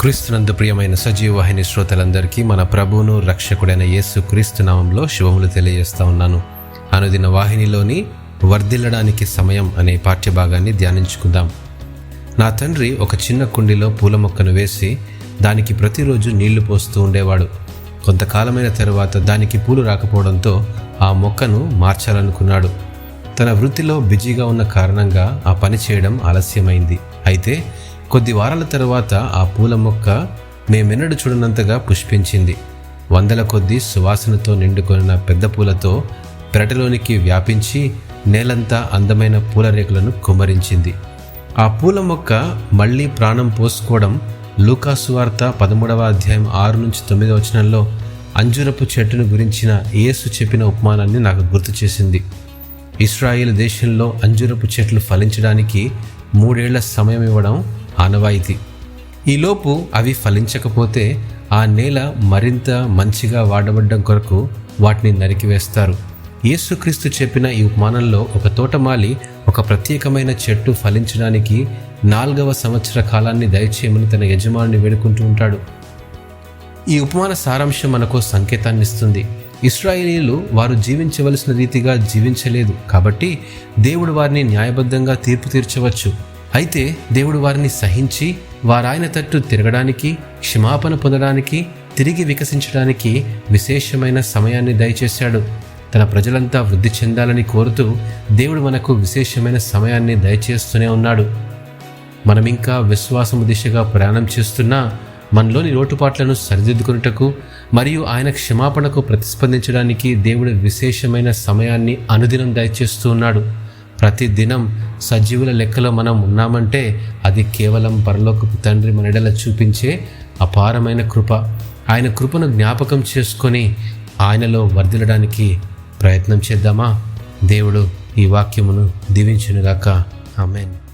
క్రీస్తునందు ప్రియమైన సజీవ వాహిని శ్రోతలందరికీ మన ప్రభువును రక్షకుడైన యేసు క్రీస్తు నామంలో శుభములు తెలియజేస్తా ఉన్నాను. అనుదిన వాహినిలోని వర్ధిల్లడానికి సమయం అనే పాఠ్యభాగాన్ని ధ్యానించుకుందాం. నా తండ్రి ఒక చిన్న కుండిలో పూల మొక్కను వేసి దానికి ప్రతిరోజు నీళ్ళు పోస్తూ ఉండేవాడు. కొంతకాలమైన తరువాత దానికి పూలు రాకపోవడంతో ఆ మొక్కను మార్చాలనుకున్నాడు. తన వృత్తిలో బిజీగా ఉన్న కారణంగా ఆ పని చేయడం ఆలస్యమైంది. అయితే కొద్ది వారాల తరువాత ఆ పూల మొక్క మేమెన్నడు చూడనంతగా పుష్పించింది. వందల కొద్ది సువాసనతో నిండుకొనిన పెద్ద పూలతో పెరటలోనికి వ్యాపించి నేలంతా అందమైన పూల రేకులను కుమ్మరించింది. ఆ పూల మొక్క మళ్ళీ ప్రాణం పోసుకోవడం లూకాసువార్త పదమూడవ అధ్యాయం ఆరు నుంచి తొమ్మిదవ వచనంలో అంజురపు చెట్టును గురించిన యేసు చెప్పిన ఉపమానాన్ని నాకు గుర్తు చేసింది. ఇస్రాయేల్ దేశంలో అంజురపు చెట్లు ఫలించడానికి మూడేళ్ళ సమయం ఇవ్వడం ఆనవాయితీ. ఈలోపు అవి ఫలించకపోతే ఆ నేల మరింత మంచిగా వాడబడ్డం కొరకు వాటిని నరికివేస్తారు. యేసుక్రీస్తు చెప్పిన ఈ ఉపమానంలో ఒక తోటమాలి ఒక ప్రత్యేకమైన చెట్టు ఫలించడానికి నాలుగవ సంవత్సర కాలాన్ని దయచేయమని తన యజమానిని వేడుకుంటూ ఉంటాడు. ఈ ఉపమాన సారాంశం మనకు సంకేతాన్ని ఇస్తుంది. ఇస్రాయేలీలు వారు జీవించవలసిన రీతిగా జీవించలేదు కాబట్టి దేవుడు వారిని న్యాయబద్ధంగా తీర్పు తీర్చవచ్చు. అయితే దేవుడు వారిని సహించి వారాయన తట్టు తిరగడానికి క్షమాపణ పొందడానికి తిరిగి వికసించడానికి విశేషమైన సమయాన్ని దయచేశాడు. తన ప్రజలంతా వృద్ధి చెందాలని కోరుతూ దేవుడు మనకు విశేషమైన సమయాన్ని దయచేస్తూనే ఉన్నాడు. మనం ఇంకా విశ్వాసము దిశగా ప్రయాణం చేస్తున్నా మనలోని లోటుపాట్లను సరిదిద్దుకున్నటకు మరియు ఆయన క్షమాపణకు ప్రతిస్పందించడానికి దేవుడు విశేషమైన సమయాన్ని అనుదినం దయచేస్తూ ఉన్నాడు. ప్రతి దినం సజీవుల లెక్కలో మనం ఉన్నామంటే అది కేవలం పరలోకపు తండ్రి మనడల చూపించే అపారమైన కృప. ఆయన కృపను జ్ఞాపకం చేసుకొని ఆయనలో వర్ధిల్లడానికి ప్రయత్నం చేద్దామా? దేవుడు ఈ వాక్యమును దీవించునుగాక. ఆమెన్.